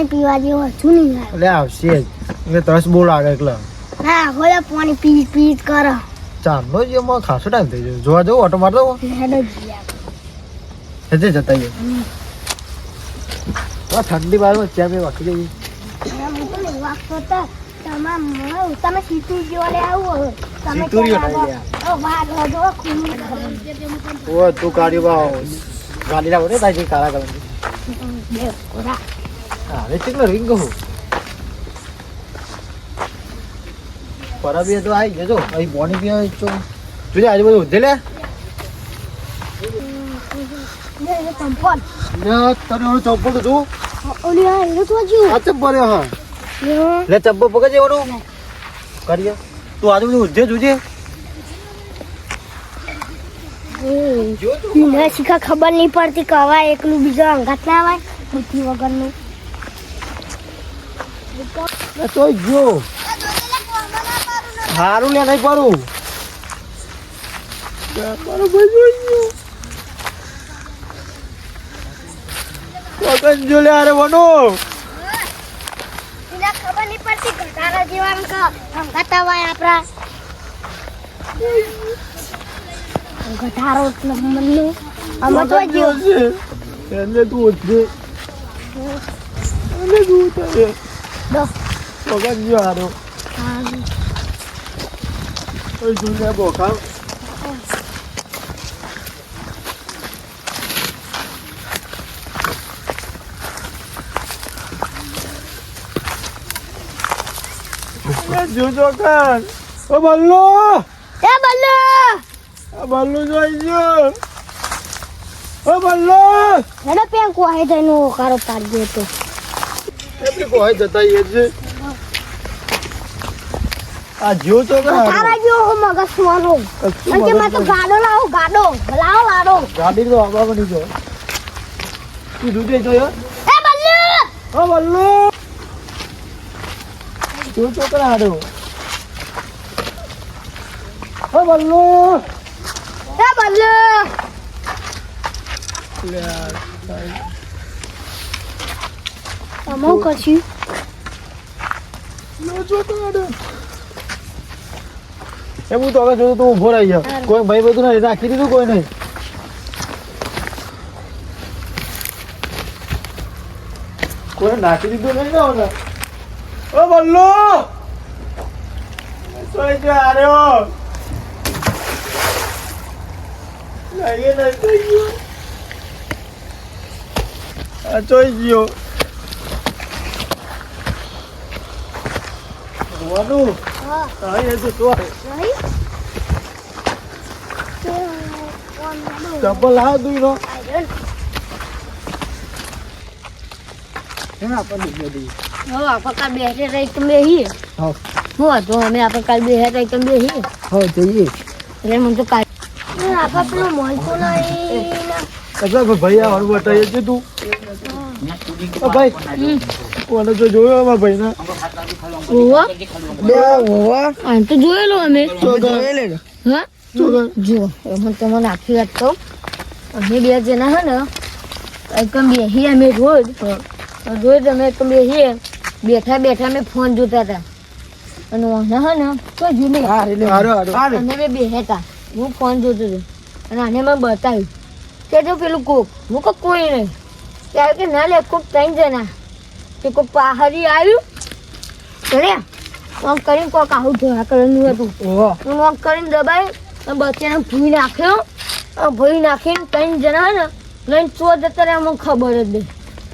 પાણી પીવા જેવો છું નહીં. એટલે આવશે જ. એટલે તરસ બહુ લાગે એટલે. ના હોય પાણી પી પી કરો. ચાંદનો જ એમાં ખાસો ટાઈમ થઈ ગયો. જોવા જવું ઓટો મારતો હેડો જતા જઈએ. ઠંડી બાર ચા બે વાકી જઈએ. તમે સીતું જોડે આવો તમે? ઓ, તું કાઢ્યું ગાડી લાવો ને તાજી કાળા. હા હવે ચીકલો રીંગ કહું પરબીએ તો આવી જજો અહીં બોની બી આવી છો જોજે આજુબાજુ ઉધે લે. ચંપલ. તો તું આ ચંપલ, હા. લે, ચંપલ પકડજે કરીએ. તું આજુબાજુ ઉધે જોજે. મને શીખા ખબર નહીં પડતી કે એકલું બીજો અંગાત ના આવે બુદ્ધિ વગરનું. જો હારું લે નહીં પાડું. લે, મારો ભાઈ ગયો. પકડ જો લે અરે વનો એને ખબર નહીં પડતી ઘટાડા જેવાનું કે અંગાત આવે આપણા. ઘટાડો એટલે મનનું. આમાં તો જો. એને તું ઉધે એને તું ઉતારે દો. પકડ જો હારો ઓય દુનિયા બોકા જોજો કાન ઓ બલ્લો એ બલ્લો આ બલ્લો જોઈ ગયો ઓ બલ્લો હેડો પેન કોહે જઈને કારો પાડી દે તો એમને કોઈ જતા એ છે આ જો તો તારા જેવો હું મગજ મારો. અને મેં તો ગાડો લાવો ગાડો. લાવો લાડો ગાડી તો આવા બની જો તું દૂધે જોયો એ બલ્લુ! ઓ બલ્લો! જો તો કરા હાડો ઓ બલ્લો! એ બલ્લુ! લે લો જો તો હાડો એ હું તો હવે જોયું તું ઊભો રહી ગયો કોઈ ભાઈ બધું નહીં રાખી દીધું કોઈ નહીં કોઈ નાખી દીધું નહીં ને ઓને ઓ બલ્લો સોઈ જો આર્યો લઈએ નહીં થઈ ગયો આ ચોઈ ગયો વાનું હા. અહીં હજુ તો નહીં ચપ્પલ લાવ તું નો હે આપણને બધી હવે આપણે કાલ બેસે રહી તમે હી હા. હું હતો અમે આપણે કાલ બેસે રહી તમે હી હા જઈએ. એટલે મને તો કાલ આપણે પેલું મળતું નહીં. કશા કોઈ ભાઈ આ વાળું બતાવીએ છે તું ઓ ભાઈ કોને તો જોયો અમારા ભાઈને? ઓવા બે હોવા? આમ તો જોયેલો અમે. તો જોયેલે હા? જો હું તમને આખી વાત કહું. અમે બે જણા હે ને એકમ બેસી અમે રોજ રોજ અમે એકમ બેસીએ બેઠા બેઠા અમે ફોન જોતા હતા. અને ઓને હે ને તો જુમે અમે બે બેહતા હું ફોન જોતો હતો. અને આને મેં બતાવ્યું. કે જો પેલું કોક. હું કોઈ નહીં. ત્યારે કે ના લે કોક ત્રણ જણા. કે કોક પહાડી આવ્યું? ચડે આમ કરીને કોક આવું ધોયા કરવાનું હતું. હું આમ કરીને દબાઈ બચ્ચાને ભૂઈ નાખ્યો. ભૂઈ નાખીને ત્રણ જણા ને લઈને ચો જતા રહ્યા મને ખબર જ નહીં.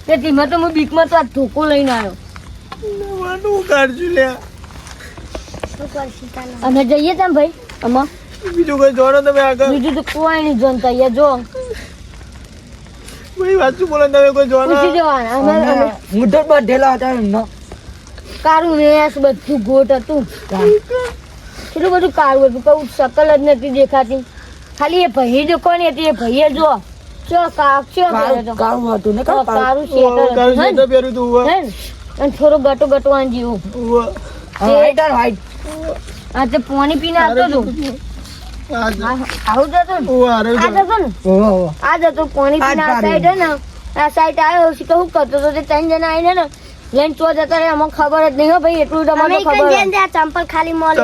કે ધીમે તો હું બીકમાં તો આ ધોકો લઈને આવ્યો. કાઢશું અમે જઈએ ત્યાં ભાઈ? આમાં? બીજું કઈ જોડો તમે આગળ. બીજું તો કોઈ નહીં જોનતા અહીંયા જો. ભાઈ વાસુ બોલો તમે કોઈ જોડો પૂછી જવાના અમે અમે બાંધેલા હતા એમનો કાળું રેસ બધું ગોટ હતું. કેટલું બધું કારું હતું કહું શકલ જ નથી દેખાતી. ખાલી એ ભાઈ જો કોની હતી એ ભાઈએ જો. ચો કાક ચો કારું હતું ને કારું શેટર ને? શેટર પહેર્યું હતું ઉવા. અને થોડો ગટો ગટવાન જેવું ઉવા. આ તે પાણી પીને આવતો હતો આ આ- આવું જ ને? આ જ હતું ને? આ જ હતું પાણી પીને આ સાઈડ ને? આ સાઈડ આવ્યો છે કે હું કરતો હતો? તે ત્રણ જણા આવીને ને લઈને ચો જતા અમને ખબર જ નહીં હો ભાઈ એટલું અમે ખબર ચંપલ ખાલી મળે.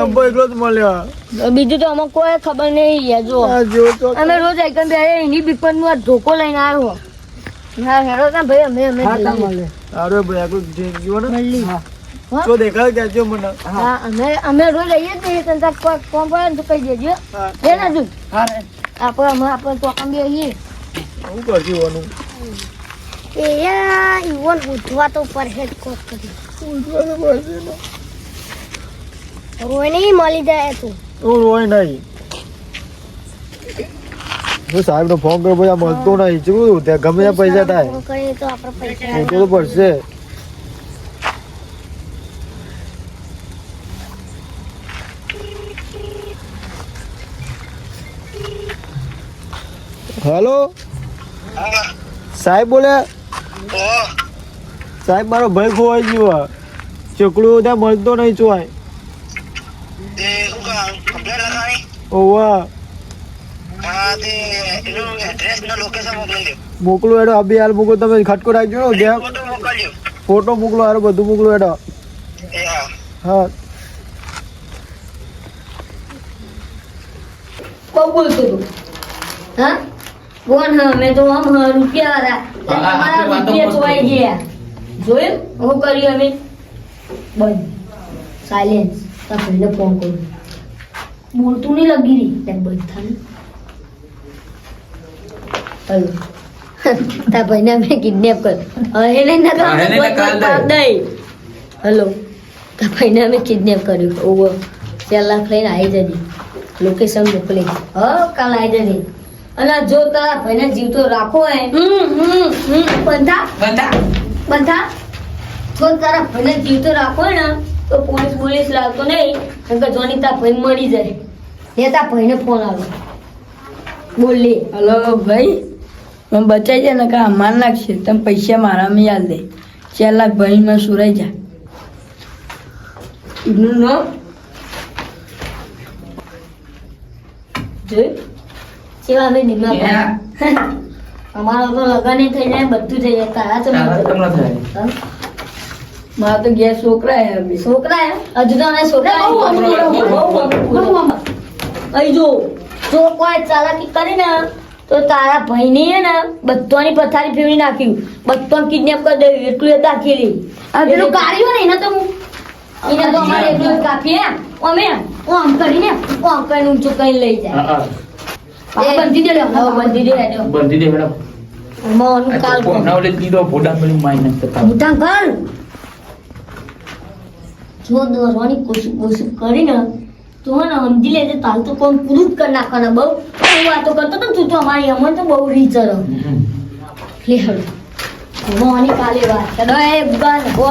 જ મળ્યા બીજું તો અમને કોઈ ખબર નહીં યાર જો આ અમે રોજ એકદમ બે એની બીપનનું આ ધોકો લઈને આવ્યો. હા હેરો ના ભાઈ અમે અમે જઈએ. અરે ભાઈ આગળ જે મળી. હા. હા? જો દેખાય કહેજો મને. હા. અમે અમે રોજ આવીએ જ નહીં તને કોઈ કોમ પડે ને તો કહી દેજો. હે. ના તું હા. આપણે અમે આપણે તો કામ બી આવીએ હું કરશું ઓનું? એ યા ઈવન ઉઠવા તો પરહેજ કોક કરી ઉઠવાનું પડશે ને. રોય નહીં મળી જાય તું. હું રોય નહીં. હું સાહેબ નો ફોન કર્યો પછી મળતો નહીં. ત્યાં ગમે પૈસા થાય. તો ઉઠવું તો પડશે. હેલો? સાહેબ બોલે? સાહેબ, મારો ભાઈ ખોવાઈ ગયો ચકડું ત્યાં મળતો નહીં ચોય. ઓવા. મોકલું એડો અભી હાલ મોકલો તમે ખટકો રાખજો ને ફોટો મોકલો, હારો, બધું મોકલો એડો હા. કોણ બોલતો હા? કોણ હા મેં તો આમ હા રૂપિયા વાળા હા, હા, તમારા રૂપિયા ચોવાઈ ગયા. જોયું? હું કર્યું અમે બંધ. સાયલેન્સ ભાઈને ફોન કરું. બોલતું નહીં લગી રહી. તેમ બંધ થાય. હલો. તાર ભાઈને અમે કિડનેપ કર હવે ના તો. દઈ. હલો. તા ભાઈને અમે કિડનેપ કર્યું. ઓવર ચાર લાખ લઈને આવી જજે. લોકેશન મોકલી. હ કાલ આવી જજે. અને જો તારા ભાઈને જીવતો રાખો હોય હમ હમ હમ. બંધા? બંધા. બંધા? જો તારા ભાઈને જીવતો રાખો ને તો પોલીસ પોલીસ લાવતો નહીં કેમ કે જોની તાર ભાઈ મળી જાય. એ તાર ભાઈને ફોન આવ્યો બોલી હલો ભાઈ. હું બચાઈ જાય ને કા માન લાગશે તમે પૈસા મારામાં યાદ દે ચાર લાખ ભરીને સુરાઈ જા. એનું નામ? જોયું. સેવા અમે નિમા અમારો તો લગન થઈ જાય બધું થઈ જાય તારા તો? મારા તો ગયા છોકરા હે છોકરા હજુ તો અમે છોકરા. અહીં જો જો કોઈ ચાલાકી કરી ને તો તારા ભાઈની હે ને બધાની પથારી ફેરવી નાખ્યું. બધો કિડનેપ કરી દેવું. એટલું એ દાખેલી. આ પેલું કાઢ્યું ને એને તો હું એને તો અમારે એટલું કાપીએ. અમે આમ કરીને આમ કરીને ઊંચું કઈ લઈ જાય. બંધી દે લે, બંધી દે હેડો. બંધી દે મેડમ. એમાં કાલ ફોન ના દીધો ફોટા પડી માઇનસ થતા. મોટા કર જો દોરવાની કોશિશ કોશિશ કરીને તો હે ને સમજી લેજે તાલ તો કોણ પૂરું જ કરી નાખવાના. બહુ બહુ વાતો કરતો તો તું તો અમારી અમને તો બહુ રીચર લે મોની કાલે વાત કરો એ હો